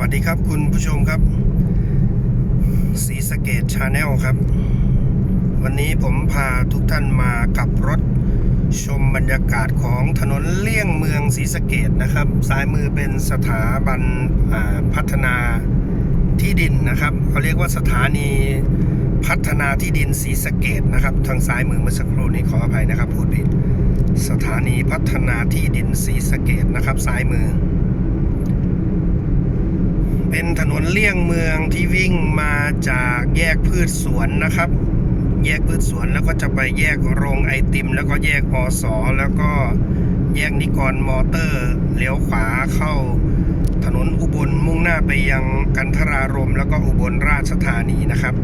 วัสดีครับคุณผู้ชมครับสีสเกตชาแนลครับ วันนี้ผมพาทุกท่านมากับรถชมบรรยากาศของถนนเลี่ยงเมืองศรีสะเกดนะครับซ้ายมือเป็นสถาบันพัฒนาที่ดินนะครับเขาเรียกว่าสถานีพัฒนาที่ดินศรีสะเกดนะครับ ทางซ้ายมือเมื่อสักครู่นี้ขออภัยนะครับพูดผิดสถานีพัฒนาที่ดินศรีสะเกดนะครับซ้ายมือ เป็นถนนเลี่ยงเมืองที่วิ่งมาจากแยกพืชสวนนะครับ แยกพืชสวนแล้วก็จะไปแยกโรงไอติม แล้วก็แยกอสอแล้วก็แยกนิกรมอเตอร์เลี้ยวขวาเข้าถนนอุบลมุ่งหน้าไปยังกันทรารมแล้วก็อุบลราชธานีนะครับ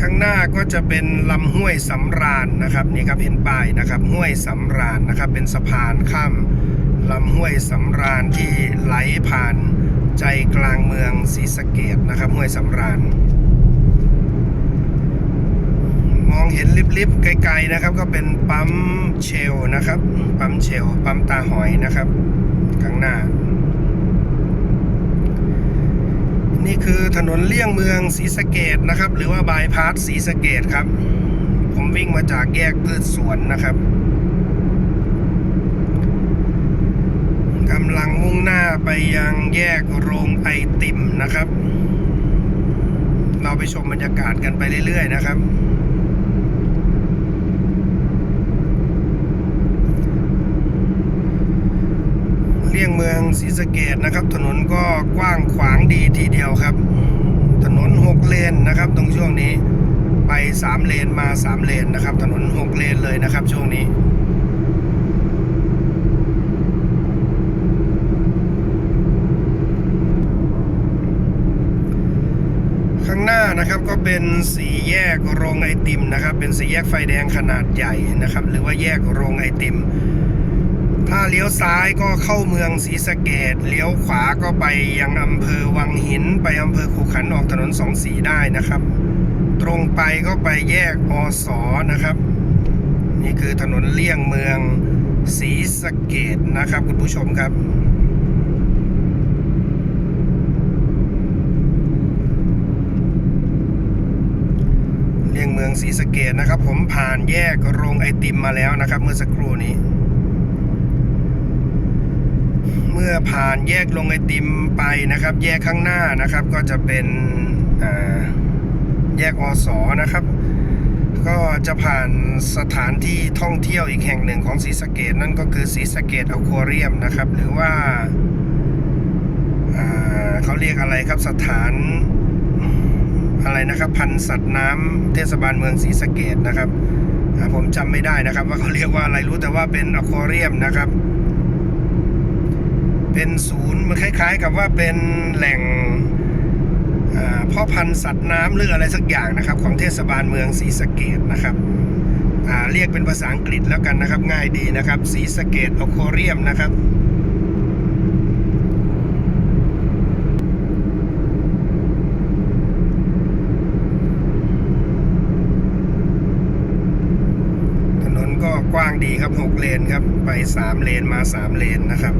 ข้างหน้าก็จะเป็นลำห้วยสำราญนะครับนี่ครับเห็นป้ายนะครับห้วยสำราญนะครับเป็นสะพานข้ามลำห้วยสำราญที่ไหลผ่าน ใจกลางเมืองศรีสะเกดนะครับห้วยสำราญ มองเห็นลิบๆไกลๆนะครับ ก็เป็นปั๊มเชลนะครับ ปั๊มเชลปั๊มตาหอยนะครับ ข้างหน้า นี่คือถนนเลี่ยงเมืองศรีสะเกดนะครับ หรือว่าบายพาสศรีสะเกดครับ ผมวิ่งมาจากแยกพืชสวนนะครับกำลังมุ่งหน้าไปยังแยกโรงไอติมนะครับ เราไปชมบรรยากาศกันไปเรื่อยๆนะครับ เลี่ยงเมืองศรีสะเกดนะครับ ถนนก็กว้างขวางดีทีเดียวครับ ถนนหกเลนนะครับ ตรงช่วงนี้ไปสามเลนมาสามเลนนะครับ ถนนหกเลนเลยนะครับ ช่วงนี้างหน้านะครับก็เป็นสี่แยกโรงไอติมนะครับ เป็นสี่แยกไฟแดงขนาดใหญ่นะครับ หรือว่าแยกโรงไอติม ถ้าเลี้ยวซ้ายก็เข้าเมืองศรีสะเกดเลี้ยวขวาก็ไปยังอำเภอวังหิน ไปอำเภอขุขันออกถนนสองสีได้นะครับ ตรงไปก็ไปแยกอสอนะครับ นี่คือถนนเลี่ยงเมืองศรีสะเกดนะครับ คุณผู้ชมครับ เลี่ยงเมื องศรีสะเกดนะครับ ผมผ่านแยกโรงไอติมมาแล้วนะครับ เมื่อสักครู่นี้ เมื่อผ่านแยกโรงไอติมไปนะครับ แยกข้างหน้านะครับ ก็จะเป็นแยกอสอนะครับ ก็จะผ่านสถานที่ท่องเที่ยวอีกแห่งหนึ่งของศรีสะเกดนั่นก็คือศรีสะเกดอควาเรียมนะครับ หรือว่าเขาเรียกอะไรครับสถาน อะไรนะครับ พันธ์สัตว์น้ำเทศบาลเมืองศรีสะเกดนะครับผมจำไม่ได้นะครับ ว่าเขาเรียกว่าอะไรรู้แต่ว่าเป็นอควาเรียมนะครับ เป็นศูนย์มันคล้าย ๆ กับว่าเป็นแหล่งพ่อพันธุ์สัตว์น้ำหรืออะไรสักอย่างนะครับ ของเทศบาลเมืองศรีสะเกดนะครับเรียกเป็นภาษาอังกฤษแล้วกันนะครับ ง่ายดีนะครับศรีสะเกดอควาเรียมนะครับ ถนนก็กว้างดีครับ 6 เลนครับ ไป 3 เลนมา 3 เลนนะครับ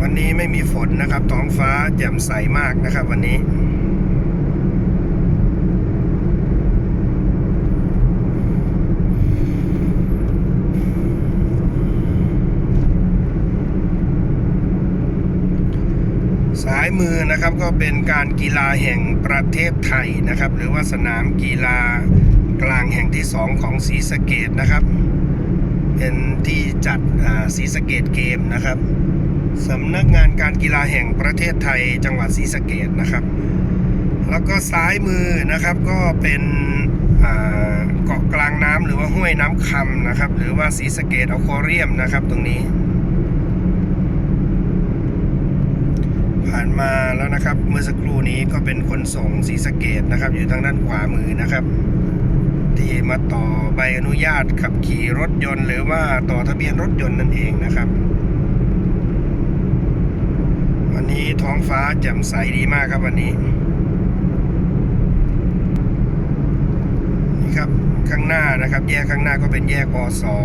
วันนี้ไม่มีฝนนะครับ ท้องฟ้าแจ่มใสมากนะครับ วันนี้ ซ้ายมือนะครับก็เป็นการกีฬาแห่งประเทศไทยนะครับ หรือว่าสนามกีฬากลางแห่งที่สองของศรีสะเกดนะครับ เป็นที่จัดศรีสะเกดเกมนะครับสำนักงานการกีฬาแห่งประเทศไทยจังหวัดศรีสะเกดนะครับ แล้วก็ซ้ายมือนะครับก็เป็นเกาะกลางน้ำหรือว่าห้วยน้ำคำนะครับ หรือว่าศรีสะเกดอควาเรียมนะครับตรงนี้ ผ่านมาแล้วนะครับ เมื่อสักครู่นี้ก็เป็นขนส่งศรีสะเกดนะครับ อยู่ทางด้านขวามือนะครับ ที่มาต่อใบอนุญาตขับขี่รถยนต์ หรือว่าต่อทะเบียนรถยนต์นั่นเองนะครับ วันนี้ท้องฟ้าแจ่มใสดีมากครับวันนี้นี่ครับข้างหน้านะครับ แยกข้างหน้าก็เป็นแยกอสอ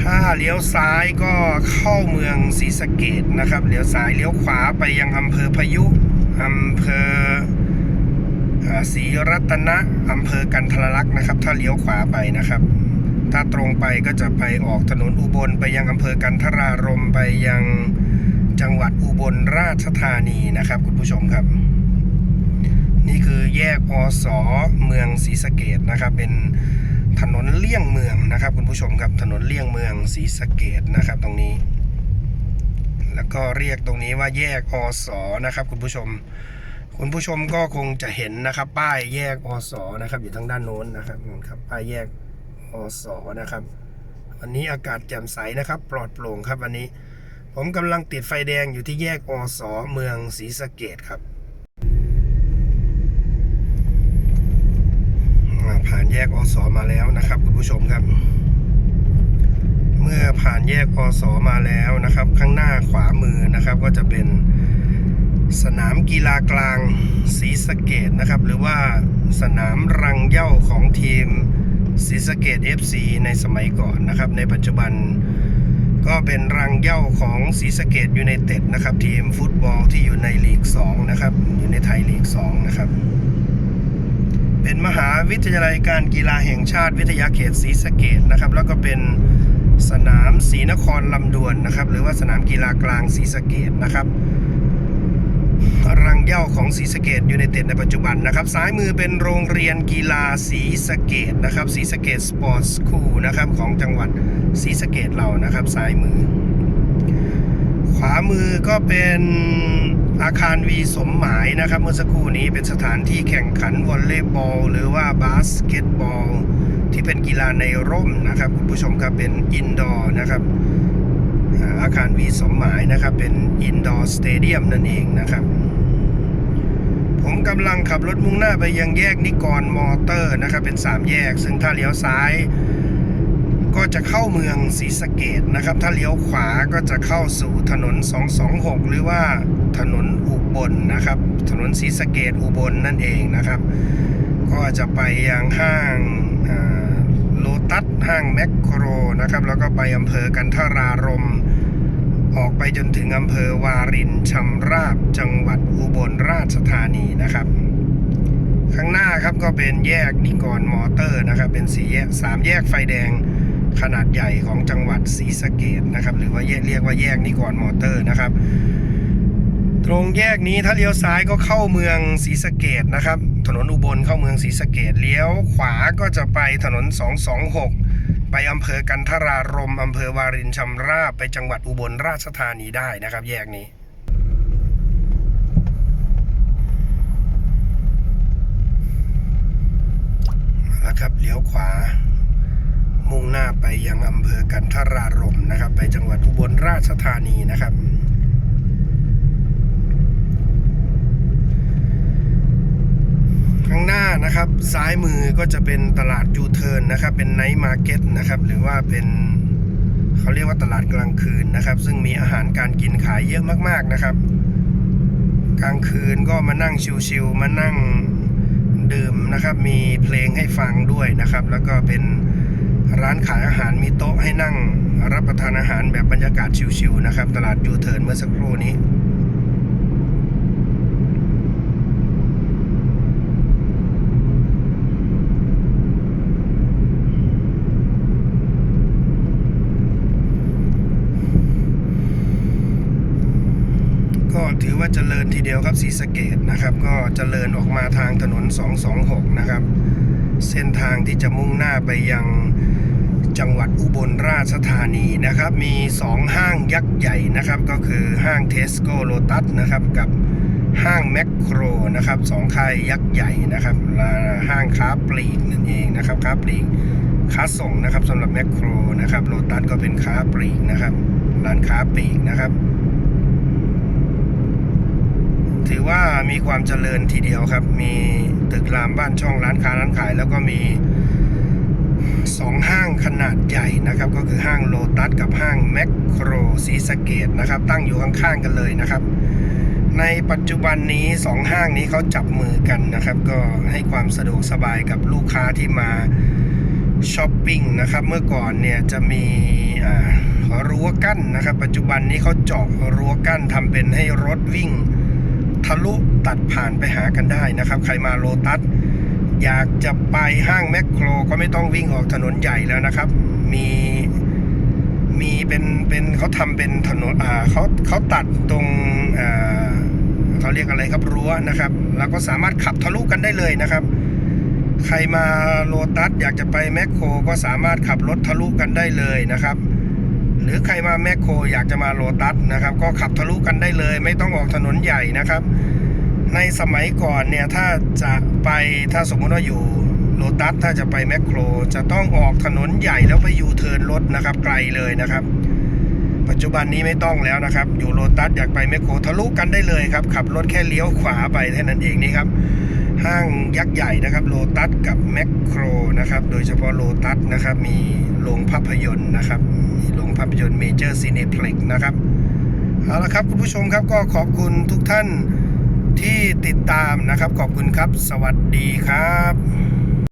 ถ้าเลี้ยวซ้ายก็เข้าเมืองศรีสะเกดนะครับเลี้ยวซ้ายเลี้ยวขวาไปยังอำเภอพายุอำเภอศรีรัตนะอำเภอกันทรลักษณ์นะครับ ถ้าเลี้ยวขวาไปนะครับ ถ้าตรงไปก็จะไปออกถนนอุบลไปยังอำเภอกันทรารมไปยังจังหวัดอุบลราชธานีนะครับ คุณผู้ชมครับ นี่คือแยกอสเมืองศรีสะเกดนะครับ เป็น ถนนเลี่ยงเมืองนะครับคุณผู้ชมครับถนนเลี่ยงเมืองศรีสะเกดนะครับตรงนี้ แล้วก็เรียกตรงนี้ว่าแยกอสนะครับ คุณผู้ชม คุณผู้ชมก็คงจะเห็นนะครับ ป้ายแยกอสนะครับ อยู่ทางด้านโน้นนะครับนู่นครับป้ายแยกอสนะครับ วันนี้อากาศแจ่มใสนะครับ ปลอดโปร่งครับวันนี้ ผมกำลังติดไฟแดงอยู่ที่แยกอสเมืองศรีสะเกดครับ อ่าผ่าน แยกอสมาแล้วนะครับคุณผู้ชมครับ เมื่อผ่านแยกอสมาแล้วนะครับ ข้างหน้าขวามือนะครับก็จะเป็นสนามกีฬากลางศรีสะเกดนะครับ หรือว่าสนามรังเย้าของทีมศรีสะเกด FC ในสมัยก่อนนะครับ ในปัจจุบันก็เป็นรังเย้าของศรีสะเกดยูไนเต็ดนะครับ ทีมฟุตบอลที่อยู่ในลีก 2 นะครับ อยู่ในไทยลีก 2 นะครับ เป็นมหาวิทยาลัยการกีฬาแห่งชาติวิทยาเขตศรีสะเกดนะครับ แล้วก็เป็นสนามศรีนครลำดวนนะครับ หรือว่าสนามกีฬากลางศรีสะเกดนะครับรังเย้าของศรีสะเกดยูไนเต็ดในปัจจุบันนะครับ ซ้ายมือเป็นโรงเรียนกีฬาศรีสะเกดนะครับศรีสะเกดสปอร์ตสคูลนะครับของจังหวัดศรีสะเกดเรานะครับ ซ้ายมือ ขวามือก็เป็น อาคารวีสมหมายนะครับ เมื่อสักครู่นี้เป็นสถานที่แข่งขันวอลเลย์บอล หรือว่าบาสเกตบอล ที่เป็นกีฬาในร่มนะครับคุณผู้ชมครับเป็นอินดอร์นะครับอาอาคารวีสมหมายนะครับเป็นอินดอร์สเตเดียมนั่นเองนะครับ ผมกำลังขับรถมุ่งหน้าไปยังแยกนิกรมอเตอร์นะครับเป็น 3 แยก ซึ่งถ้าเลี้ยวซ้าย ก็จะเข้าเมืองศรีสะเกดนะครับ ถ้าเลี้ยวขวาก็จะเข้าสู่ถนน 226 หรือว่าถนนอุบลนะครับ ถนนศรีสะเกดอุบลนั่นเองนะครับ ก็จะไปยังห้างโลตัสห้างแมคโครนะครับ แล้วก็ไปอำเภอกันทรารม ออกไปจนถึงอำเภอวารินชำราบจังหวัดอุบลราชธานีนะครับข้างหน้าครับก็เป็นแยกนิกรมอเตอร์นะครับ เป็นสีแยกสามแยกไฟแดง ขนาดใหญ่ของจังหวัดศรีสะเกดนะครับ หรือว่าแยกเรียกว่าแยกนิกรมอเตอร์นะครับ ตรงแยกนี้ถ้าเลี้ยวซ้ายก็เข้าเมืองศรีสะเกดนะครับ ถนนอุบลเข้าเมืองศรีสะเกดเลี้ยวขวาก็จะไปถนน 226 ไปอำเภอกันทรารมอำเภอวารินชำราบไปจังหวัดอุบลราชธานีได้นะครับ แยกนี้แล้วครับเลี้ยวขวา มุ่งหน้าไปยังอำเภอกันทรารมนะครับ ไปจังหวัดอุบลราชธานีนะครับ ข้างหน้านะครับซ้ายมือก็จะเป็นตลาดยูเทิร์นนะครับ เป็นไนท์มาร์เก็ตนะครับ หรือว่าเป็นเขาเรียกว่าตลาดกลางคืนนะครับ ซึ่งมีอาหารการกินขายเยอะมากๆนะครับ กลางคืนก็มานั่งชิลๆมานั่งดื่มนะครับ มีเพลงให้ฟังด้วยนะครับ แล้วก็เป็นานขายอาหารมีโต๊ะให้นั่งรับประทานอาหารแบบบรรยากาศชิลๆนะครับ ตลาดยูเทิร์นเมื่อสักครู่นี้ก็ถือว่าเจริญทีเดียวครับศรีสเกดนะครับ ก็เจริญออกมาทางถนน 226 นะครับ เส้นทางที่จะมุ่งหน้าไปยัง จังหวัดอุบลราชธานีนะครับ มี 2 ห้างยักษ์ใหญ่นะครับ ก็คือห้างเทสโก้โลตัสนะครับกับห้างแมคโครนะครับสองค่ายยักษ์ใหญ่นะครับห้างค้าปลีกนั่นเองนะครับค้าปลีกค้าส่งนะครับสำหรับแมคโครนะครับโลตัสก็เป็นค้าปลีกนะครับร้านค้าปลีกนะครับ ถือว่ามีความเจริญทีเดียวครับ มีตึกรามบ้านช่องร้านค้าร้านขาย แล้วก็มี สองห้างขนาดใหญ่นะครับ ก็คือห้างโลตัสกับห้างแมคโครศรีสเกดนะครับ ตั้งอยู่ข้างๆกันเลยนะครับ ในปัจจุบันนี้สองห้างนี้เขาจับมือกันนะครับ ก็ให้ความสะดวกสบายกับลูกค้าที่มาช้อปปิ้งนะครับ เมื่อก่อนเนี่ยจะมีรั้วกั้นนะครับ ปัจจุบันนี้เขาเจาะรั้วกั้นทำเป็นให้รถวิ่ง ทะลุตัดผ่านไปหากันได้นะครับ ใครมาโลตัส อยากจะไปห้างแมคโครก็ไม่ต้องวิ่งออกถนนใหญ่แล้วนะครับ มีมีเป็นเป็นเขาทำเป็นถนนอ่าเขาเขาตัดตรงอ่าเขาเรียกอะไรครับรั้วนะครับ แล้วก็สามารถขับทะลุกันได้เลยนะครับ ใครมาโลตัสอยากจะไปแมคโครก็สามารถขับรถทะลุกันได้เลยนะครับ หรือใครมาแมคโครอยากจะมาโลตัสนะครับ ก็ขับทะลุกันได้เลย ไม่ต้องออกถนนใหญ่นะครับ ในสมัยก่อนเนี่ยถ้าจะไปถ้าสมมติว่าอยู่โลตัสถ้าจะไปแมคโคร จะต้องออกถนนใหญ่แล้วไปยูเทิร์นรถนะครับไกลเลยนะครับ ปัจจุบันนี้ไม่ต้องแล้วนะครับ อยู่โลตัสอยากไปแมคโครทะลุกันได้เลยครับ ขับรถแค่เลี้ยวขวาไปแค่นั้นเองนี่ครับ ห้างยักษ์ใหญ่นะครับโลตัสกับแมคโครนะครับโดยเฉพาะโลตัสนะครับมีโรงภาพยนตร์นะครับมีโรงภาพยนตร์เมเจอร์ซีเนเพล็กนะครับเอาละครับคุณผู้ชมครับก็ขอบคุณทุกท่าน ที่ติดตามนะครับ ขอบคุณครับ สวัสดีครับ